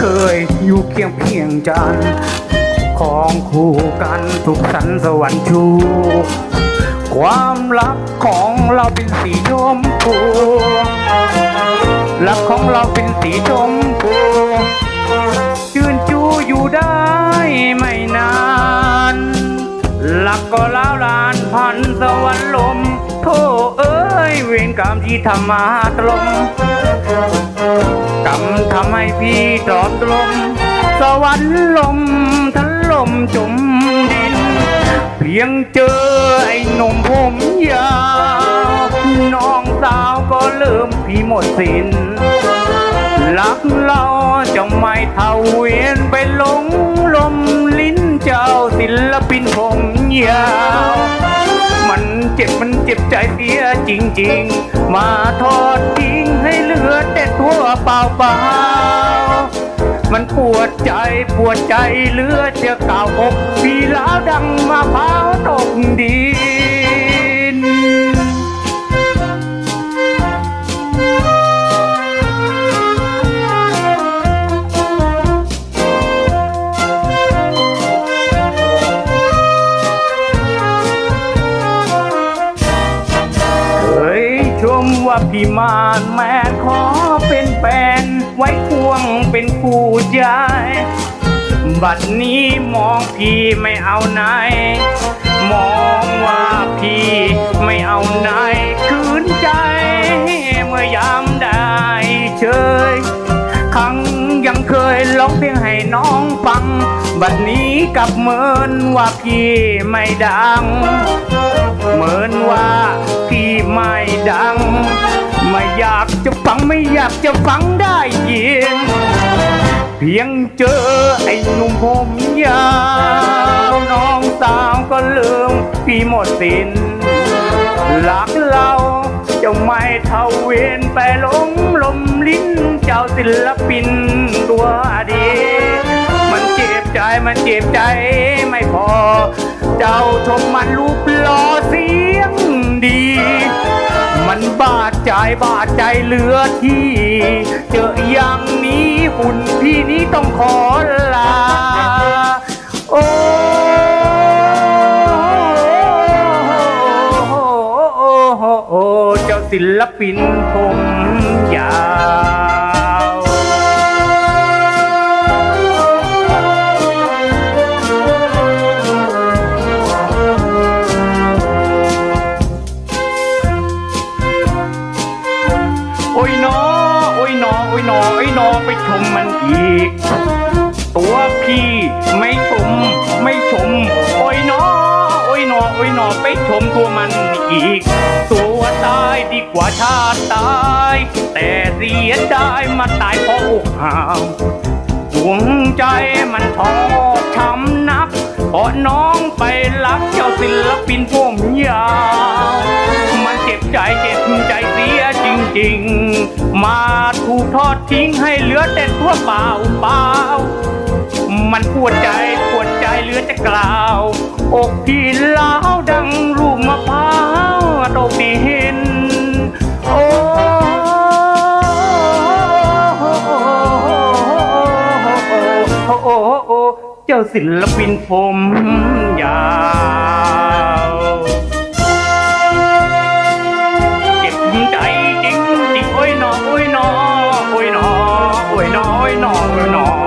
เคียงเพียงจันทร์ของคู่กันทุกสันสวรรค์ชู ความรักของเราเป็นสีชมพูรักของเราเป็นสีชมพู กรรมที่ทำมาตลมกรรมทำให้พี่ตอมตรมสวรรค์ลมทันลมจมดิน เพียงเจอไอ้หนุ่มผมยาวน้องสาวก็เริ่มพี่หมดสินรักเราจะไม่เท่าเวียนไปหลงลมลิ้นเจ้าศิลปินผมยาว จ็บมันเจ็บใจเสียจริง ๆ มาทอดทิ้งให้เหลือแต่ตัวเปล่าเปล่ามันปวดใจปวดใจเหลือจะกล่าวอกพี่ล้าวดังมาพร้าวตกดี ว่าพี่มานแม่ขอเป็นแฟนไว้ควงเป็นคู่ใจบัดนี้มองพี่ไม่เอาไหน มองว่าพี่ไม่เอาไหนคืนใจ เมื่อยามได้เชยครั้งยังเคยร้องเพลงให้น้องฟัง บัดนี้กลับเหมือนว่าพี่ไม่ดังเหมือน อยากจะฟังได้ยิน เพียงเจอไอ้หนุ่มผมยาวน้องสาวก็ลืมพี่หมดสินรักเราจะไม่เท่าเวนไปหลงลมลิ้นเจ้าศิลปินตัวดี มันเจ็บใจมันเจ็บใจไม่พอ เจ้าชมมันรูปล่อสีาดใจบาดใจเหลือที่ เจออย่างนี้หุ่นพี่นี้ต้องขอลา โอ้โอ้เจ้าศิลปินผมยาว อ้ยนอโอ้ยนอโอ้ยนอโอ้ยนอไปชมมันอีก ตัวพี่ไม่ชม ไม่ชม โอ้ยนอโอ้ยนอโอ้ยนอไปชมตัวมันอีก ตัวตายดีกว่าชาติตาย แต่เสียดายมาตายเพราะอกห่าวดวงใจมันทอช้ำนัก เพราะน้องไปรักเจ้าศิลปินผมยาว มันเจ็บใจเจ็บใจเสียจริงๆ มาถูกทอดทิ้งให้เหลือแต่ตัวเปล่าเปล่ามันปวดใจปวดใจเหลือจะกล่าว อกพี่ล้าวดังลูกมะพร้าวตกดินโอ้โอ้โอ้ จ้าศิลปินผมยาวเจ็บใจจริงจริงโอ้ยหนอโอ้ยหนอโอ้ยหนอโอ้ยหนอโอ้ยหนอ